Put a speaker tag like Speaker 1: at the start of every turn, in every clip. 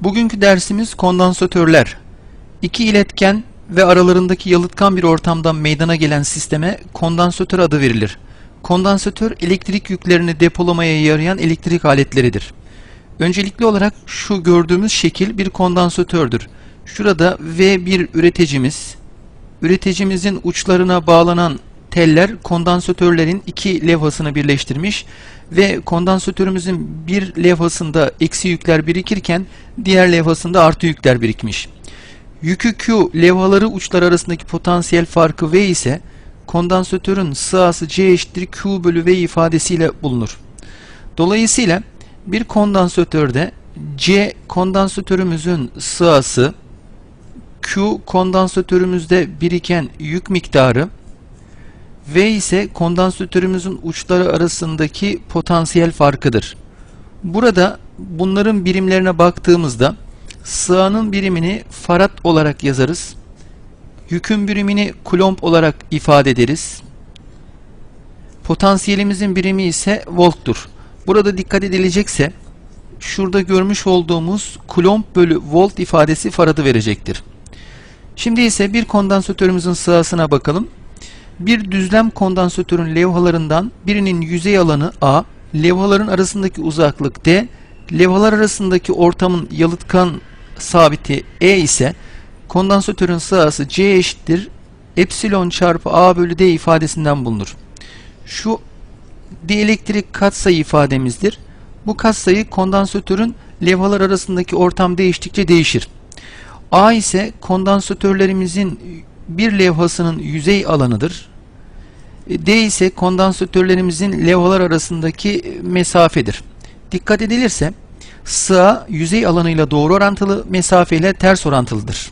Speaker 1: Bugünkü dersimiz kondansatörler. İki iletken ve aralarındaki yalıtkan bir ortamdan meydana gelen sisteme kondansatör adı verilir. Kondansatör elektrik yüklerini depolamaya yarayan elektrik aletleridir. Öncelikli olarak şu gördüğümüz şekil bir kondansatördür. Şurada V1 üreticimiz, üreticimizin uçlarına bağlanan teller kondansatörlerin iki levhasını birleştirmiş ve kondansatörümüzün bir levhasında eksi yükler birikirken diğer levhasında artı yükler birikmiş. Yükü Q levhaları uçlar arasındaki potansiyel farkı V ise kondansatörün sığası C eşittir Q bölü V ifadesiyle bulunur. Dolayısıyla bir kondansatörde C kondansatörümüzün sığası, Q kondansatörümüzde biriken yük miktarı, V ise kondansatörümüzün uçları arasındaki potansiyel farkıdır. Burada bunların birimlerine baktığımızda sığanın birimini farad olarak yazarız. Yükün birimini kulomb olarak ifade ederiz. Potansiyelimizin birimi ise volttur. Burada dikkat edilecekse şurada görmüş olduğumuz kulomb bölü volt ifadesi faradı verecektir. Şimdi ise bir kondansatörümüzün sığasına bakalım. Bir düzlem kondansatörün levhalarından birinin yüzey alanı A, levhaların arasındaki uzaklık D, levhalar arasındaki ortamın yalıtkan sabiti E ise kondansatörün sığası C eşittir epsilon çarpı A bölü D ifadesinden bulunur. Şu dielektrik katsayı ifademizdir. Bu katsayı kondansatörün levhalar arasındaki ortam değiştikçe değişir. A ise kondansatörlerimizin bir levhasının yüzey alanıdır. D ise kondansatörlerimizin levhalar arasındaki mesafedir. Dikkat edilirse sığa yüzey alanıyla doğru orantılı, mesafe ile ters orantılıdır.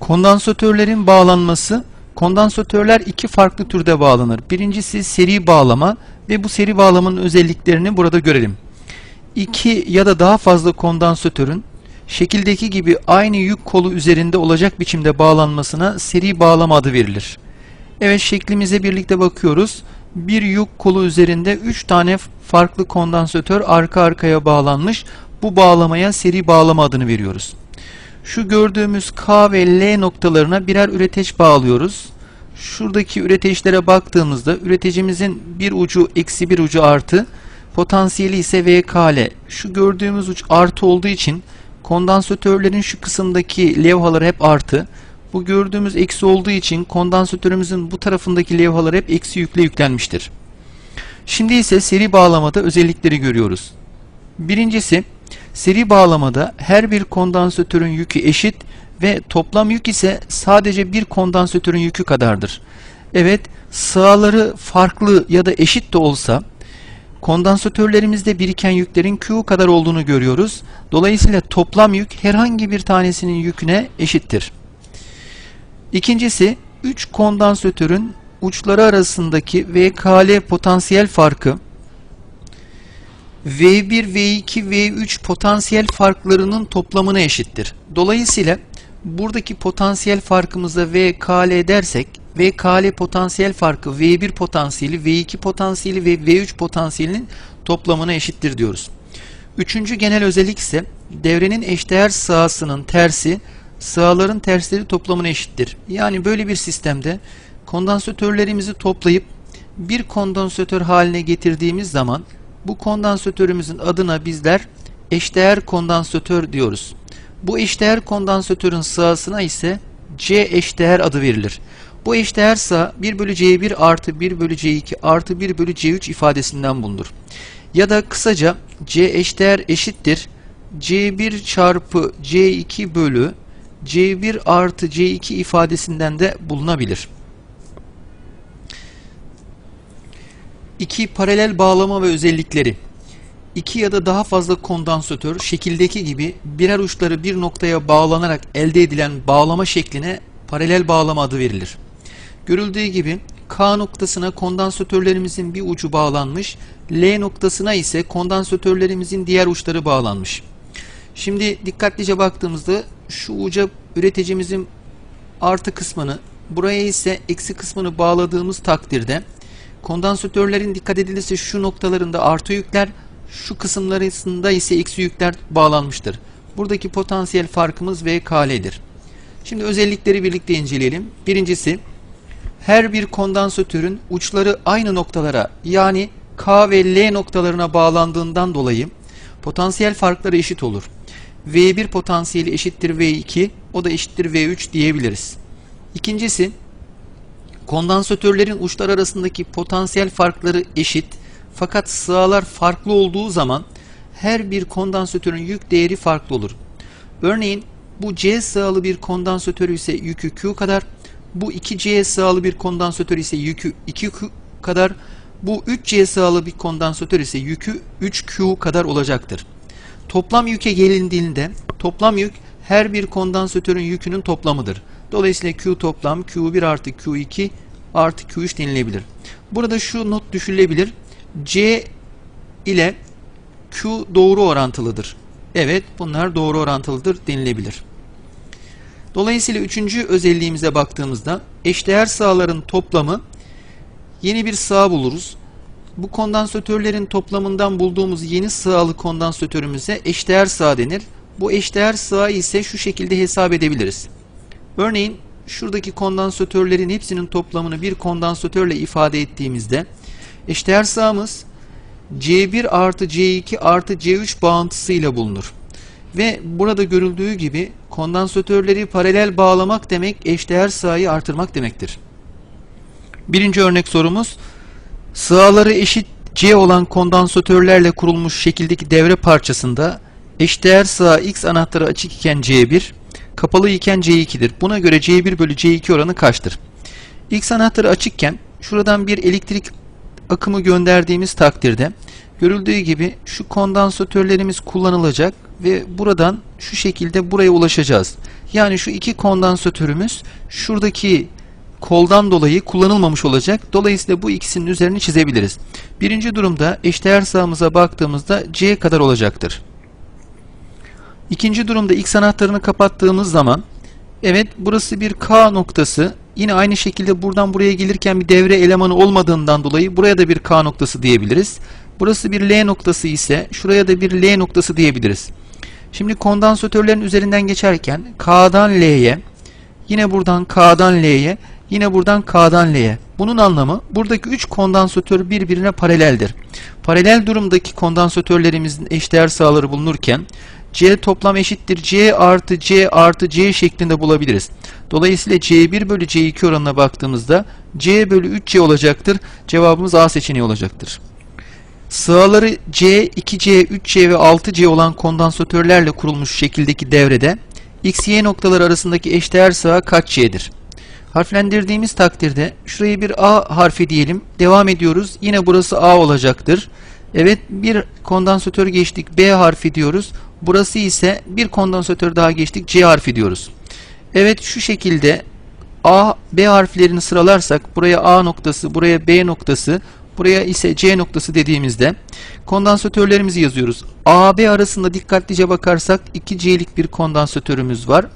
Speaker 1: Kondansatörlerin bağlanması Kondansatörler iki farklı türde bağlanır. Birincisi seri bağlama ve bu seri bağlamanın özelliklerini burada görelim. İki ya da daha fazla kondansatörün şekildeki gibi aynı yük kolu üzerinde olacak biçimde bağlanmasına seri bağlama adı verilir. Evet şeklimize birlikte bakıyoruz. Bir yük kolu üzerinde 3 tane farklı kondansatör arka arkaya bağlanmış. Bu bağlamaya seri bağlama adını veriyoruz. Şu gördüğümüz K ve L noktalarına birer üreteç bağlıyoruz. Şuradaki üreteçlere baktığımızda üreticimizin bir ucu eksi bir ucu artı, potansiyeli ise VKL. Şu gördüğümüz uç artı olduğu için kondansatörlerin şu kısımdaki levhalar hep artı. Bu gördüğümüz eksi olduğu için kondansatörümüzün bu tarafındaki levhalar hep eksi yükle yüklenmiştir. Şimdi ise seri bağlamada özellikleri görüyoruz. Birincisi seri bağlamada her bir kondansatörün yükü eşit ve toplam yük ise sadece bir kondansatörün yükü kadardır. Evet sığaları farklı ya da eşit de olsa kondansatörlerimizde biriken yüklerin Q kadar olduğunu görüyoruz. Dolayısıyla toplam yük herhangi bir tanesinin yüküne eşittir. İkincisi 3 kondansatörün uçları arasındaki VKL potansiyel farkı V1, V2, V3 potansiyel farklarının toplamına eşittir. Dolayısıyla buradaki potansiyel farkımıza VKL dersek VKL potansiyel farkı V1 potansiyeli, V2 potansiyeli ve V3 potansiyelinin toplamına eşittir diyoruz. Üçüncü genel özellik ise devrenin eşdeğer sahasının tersi sağların tersleri toplamına eşittir. Yani böyle bir sistemde kondansatörlerimizi toplayıp bir kondansatör haline getirdiğimiz zaman bu kondansatörümüzün adına bizler eşdeğer kondansatör diyoruz. Bu eşdeğer kondansatörün sığasına ise C eşdeğer adı verilir. Bu eşdeğer sağ 1 bölü C1 artı 1 bölü C2 artı 1 bölü C3 ifadesinden bulunur. Ya da kısaca C eşdeğer eşittir C1 çarpı C2 bölü C1 artı C2 ifadesinden de bulunabilir. İki paralel bağlama ve özellikleri. İki ya da daha fazla kondansatör şekildeki gibi birer uçları bir noktaya bağlanarak elde edilen bağlama şekline paralel bağlama adı verilir. Görüldüğü gibi K noktasına kondansatörlerimizin bir ucu bağlanmış, L noktasına ise kondansatörlerimizin diğer uçları bağlanmış. Şimdi dikkatlice baktığımızda şu uca üreticimizin artı kısmını, buraya ise eksi kısmını bağladığımız takdirde kondansatörlerin dikkat edilirse şu noktalarında artı yükler, Şu kısımlarında ise eksi yükler bağlanmıştır. Buradaki potansiyel farkımız VKL'dir. Şimdi özellikleri birlikte inceleyelim. Birincisi her bir kondansatörün uçları aynı noktalara yani K ve L noktalarına bağlandığından dolayı potansiyel farkları eşit olur. V1 potansiyeli eşittir V2, o da eşittir V3 diyebiliriz. İkincisi, kondansatörlerin uçlar arasındaki potansiyel farkları eşit fakat sıralar farklı olduğu zaman her bir kondansatörün yük değeri farklı olur. Örneğin bu C sığalı bir kondansatör ise yükü Q kadar, bu 2C sığalı bir kondansatör ise yükü 2Q kadar, bu 3C sığalı bir kondansatör ise yükü 3Q kadar olacaktır. Toplam yüke gelindiğinde toplam yük her bir kondansatörün yükünün toplamıdır. Dolayısıyla Q toplam Q1 artı Q2 artı Q3 denilebilir. Burada şu not düşülebilir. C ile Q doğru orantılıdır. Evet bunlar doğru orantılıdır denilebilir. Dolayısıyla üçüncü özelliğimize baktığımızda eşdeğer sağların toplamı yeni bir sağ buluruz. Bu kondansatörlerin toplamından bulduğumuz yeni sığalı kondansatörümüze eşdeğer sağ denir. Bu eşdeğer sağ ise şu şekilde hesap edebiliriz. Örneğin şuradaki kondansatörlerin hepsinin toplamını bir kondansatörle ifade ettiğimizde eşdeğer sağımız C1 artı C2 artı C3 bağıntısıyla bulunur. Ve burada görüldüğü gibi kondansatörleri paralel bağlamak demek eşdeğer sağyı artırmak demektir. Birinci örnek sorumuz Sığaları eşit C olan kondansatörlerle kurulmuş şekildeki devre parçasında eşdeğer sığa X anahtarı açık iken C1, kapalı iken C2'dir. Buna göre C1 bölü C2 oranı kaçtır? X anahtarı açıkken şuradan bir elektrik akımı gönderdiğimiz takdirde görüldüğü gibi şu kondansatörlerimiz kullanılacak ve buradan şu şekilde buraya ulaşacağız. Yani şu iki kondansatörümüz şuradaki koldan dolayı kullanılmamış olacak. Dolayısıyla bu ikisinin üzerini çizebiliriz. Birinci durumda eşdeğer sağımıza baktığımızda C kadar olacaktır. İkinci durumda X anahtarını kapattığımız zaman evet burası bir K noktası. Yine aynı şekilde buradan buraya gelirken bir devre elemanı olmadığından dolayı buraya da bir K noktası diyebiliriz. Burası bir L noktası ise şuraya da bir L noktası diyebiliriz. Şimdi kondansatörlerin üzerinden geçerken K'dan L'ye yine buradan K'dan L'ye Yine buradan K'dan L'ye. Bunun anlamı buradaki 3 kondansatör birbirine paraleldir. Paralel durumdaki kondansatörlerimizin eşdeğer sağları bulunurken C toplam eşittir C artı C artı C şeklinde bulabiliriz. Dolayısıyla C1 bölü C2 oranına baktığımızda C bölü 3C olacaktır. Cevabımız A seçeneği olacaktır. Sığaları C, 2C, 3C ve 6C olan kondansatörlerle kurulmuş şekildeki devrede X, Y noktaları arasındaki eşdeğer sığa kaç C'dir? Harflendirdiğimiz takdirde şuraya bir A harfi diyelim. Devam ediyoruz. Yine burası A olacaktır. Evet bir kondansatör geçtik B harfi diyoruz. Burası ise bir kondansatör daha geçtik C harfi diyoruz. Evet şu şekilde A, B harflerini sıralarsak buraya A noktası, buraya B noktası, buraya ise C noktası dediğimizde kondansatörlerimizi yazıyoruz. A, B arasında dikkatlice bakarsak 2C'lik bir kondansatörümüz var.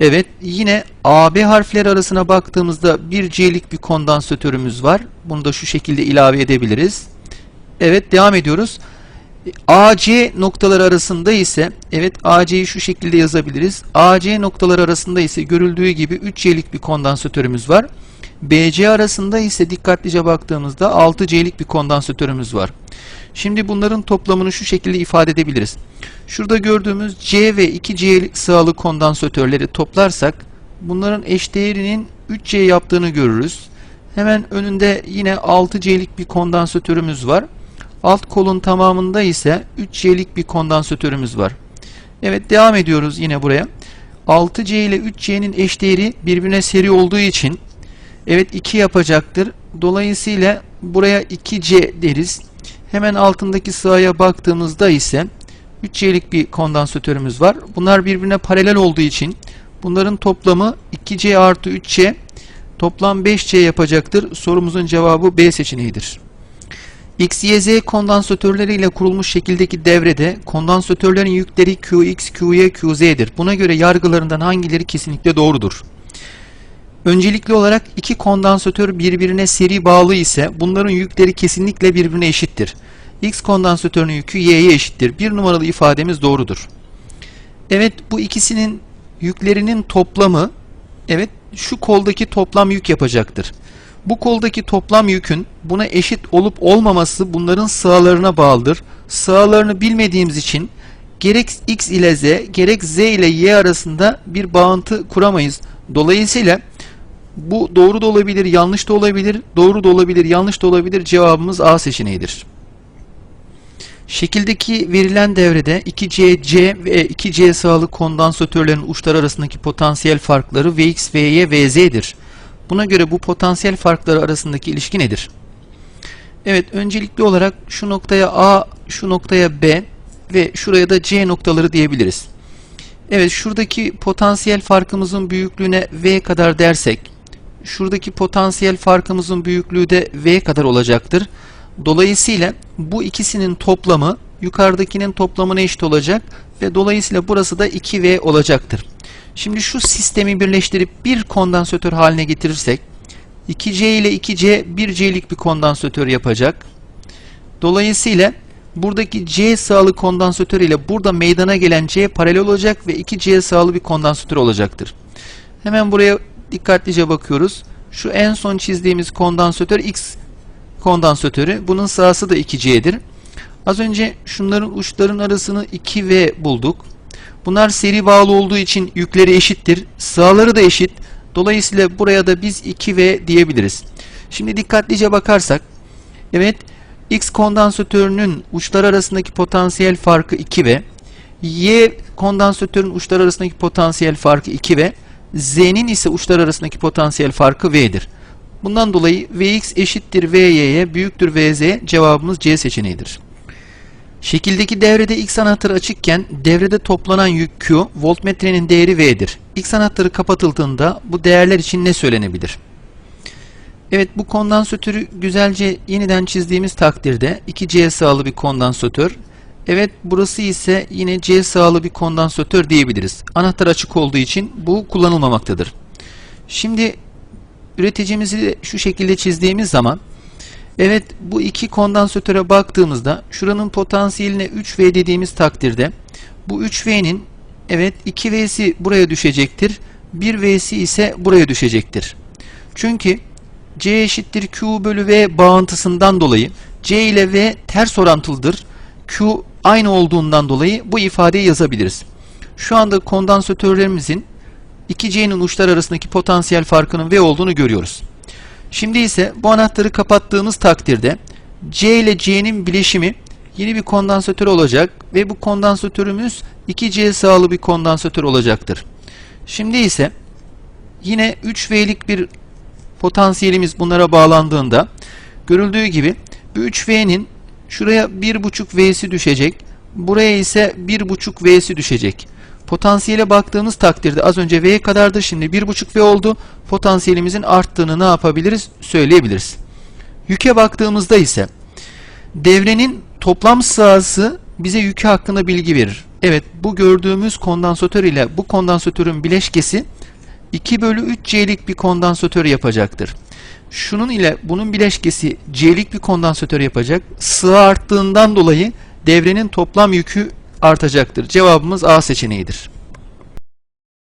Speaker 1: Evet yine AB harfleri arasına baktığımızda bir C'lik bir kondansatörümüz var. Bunu da şu şekilde ilave edebiliriz. Evet devam ediyoruz. AC noktaları arasında ise evet AC'yi şu şekilde yazabiliriz. AC noktaları arasında ise görüldüğü gibi 3C'lik bir kondansatörümüz var. BC arasında ise dikkatlice baktığımızda 6C'lik bir kondansatörümüz var. Şimdi bunların toplamını şu şekilde ifade edebiliriz. Şurada gördüğümüz C ve 2C sığalı kondansatörleri toplarsak bunların eşdeğerinin 3C yaptığını görürüz. Hemen önünde yine 6C'lik bir kondansatörümüz var. Alt kolun tamamında ise 3C'lik bir kondansatörümüz var. Evet devam ediyoruz yine buraya. 6C ile 3C'nin eşdeğeri birbirine seri olduğu için evet 2 yapacaktır. Dolayısıyla buraya 2C deriz. Hemen altındaki sıraya baktığımızda ise 3C'lik bir kondansatörümüz var. Bunlar birbirine paralel olduğu için bunların toplamı 2C artı 3C toplam 5C yapacaktır. Sorumuzun cevabı B seçeneğidir. X, Y, Z kondansatörleriyle kurulmuş şekildeki devrede kondansatörlerin yükleri Qx, Qy, Qz'dir. Buna göre yargılarından hangileri kesinlikle doğrudur? Öncelikli olarak iki kondansatör birbirine seri bağlı ise bunların yükleri kesinlikle birbirine eşittir. X kondansatörünün yükü Y'ye eşittir. Bir numaralı ifademiz doğrudur. Evet bu ikisinin yüklerinin toplamı evet şu koldaki toplam yük yapacaktır. Bu koldaki toplam yükün buna eşit olup olmaması bunların sığalarına bağlıdır. Sığalarını bilmediğimiz için gerek x ile z gerek z ile y arasında bir bağıntı kuramayız. Dolayısıyla bu doğru da olabilir, yanlış da olabilir, doğru da olabilir, yanlış da olabilir. Cevabımız A seçeneğidir. Şekildeki verilen devrede 2C, ve 2C sağlı kondansatörlerin uçları arasındaki potansiyel farkları Vx, Vy, Vz'dir. Buna göre bu potansiyel farkları arasındaki ilişki nedir? Evet, öncelikli olarak şu noktaya A, şu noktaya B ve şuraya da C noktaları diyebiliriz. Evet, şuradaki potansiyel farkımızın büyüklüğüne V kadar dersek, şuradaki potansiyel farkımızın büyüklüğü de V kadar olacaktır. Dolayısıyla bu ikisinin toplamı yukarıdakinin toplamına eşit olacak ve dolayısıyla burası da 2V olacaktır. Şimdi şu sistemi birleştirip bir kondansatör haline getirirsek 2C ile 2C 1C'lik bir kondansatör yapacak. Dolayısıyla buradaki C sağlı kondansatör ile burada meydana gelen C paralel olacak ve 2C sağlı bir kondansatör olacaktır. Hemen buraya dikkatlice bakıyoruz. Şu en son çizdiğimiz kondansatör X kondansatörü. Bunun sahası da 2C'dir. Az önce şunların uçların arasını 2V bulduk. Bunlar seri bağlı olduğu için yükleri eşittir. Sağları da eşit. Dolayısıyla buraya da biz 2V diyebiliriz. Şimdi dikkatlice bakarsak evet X kondansatörünün uçlar arasındaki potansiyel farkı 2V Y kondansatörün uçlar arasındaki potansiyel farkı 2V Z'nin ise uçlar arasındaki potansiyel farkı V'dir. Bundan dolayı Vx eşittir Vy'ye büyüktür Vz cevabımız C seçeneğidir. Şekildeki devrede X anahtarı açıkken devrede toplanan yük Q, voltmetrenin değeri V'dir. X anahtarı kapatıldığında bu değerler için ne söylenebilir? Evet bu kondansatörü güzelce yeniden çizdiğimiz takdirde 2C sağlı bir kondansatör. Evet burası ise yine C sağlı bir kondansatör diyebiliriz. Anahtar açık olduğu için bu kullanılmamaktadır. Şimdi üreticimizi şu şekilde çizdiğimiz zaman evet bu iki kondansatöre baktığımızda şuranın potansiyeline 3V dediğimiz takdirde bu 3V'nin evet 2V'si buraya düşecektir. 1V'si ise buraya düşecektir. Çünkü C eşittir Q bölü V bağıntısından dolayı C ile V ters orantılıdır. Q aynı olduğundan dolayı bu ifadeyi yazabiliriz. Şu anda kondansatörlerimizin 2C'nin uçlar arasındaki potansiyel farkının V olduğunu görüyoruz. Şimdi ise bu anahtarı kapattığımız takdirde C ile C'nin bileşimi yeni bir kondansatör olacak ve bu kondansatörümüz 2C sağlı bir kondansatör olacaktır. Şimdi ise yine 3V'lik bir potansiyelimiz bunlara bağlandığında görüldüğü gibi bu 3V'nin şuraya 1.5 V'si düşecek. Buraya ise 1.5 V'si düşecek. Potansiyele baktığımız takdirde az önce V kadardı şimdi 1.5 V oldu. Potansiyelimizin arttığını ne yapabiliriz? Söyleyebiliriz. Yüke baktığımızda ise devrenin toplam sahası bize yükü hakkında bilgi verir. Evet bu gördüğümüz kondansatör ile bu kondansatörün bileşkesi 2 bölü 3 C'lik bir kondansatör yapacaktır. Şunun ile bunun bileşkesi C'lik bir kondansatör yapacak. Sığı arttığından dolayı devrenin toplam yükü artacaktır. Cevabımız A seçeneğidir.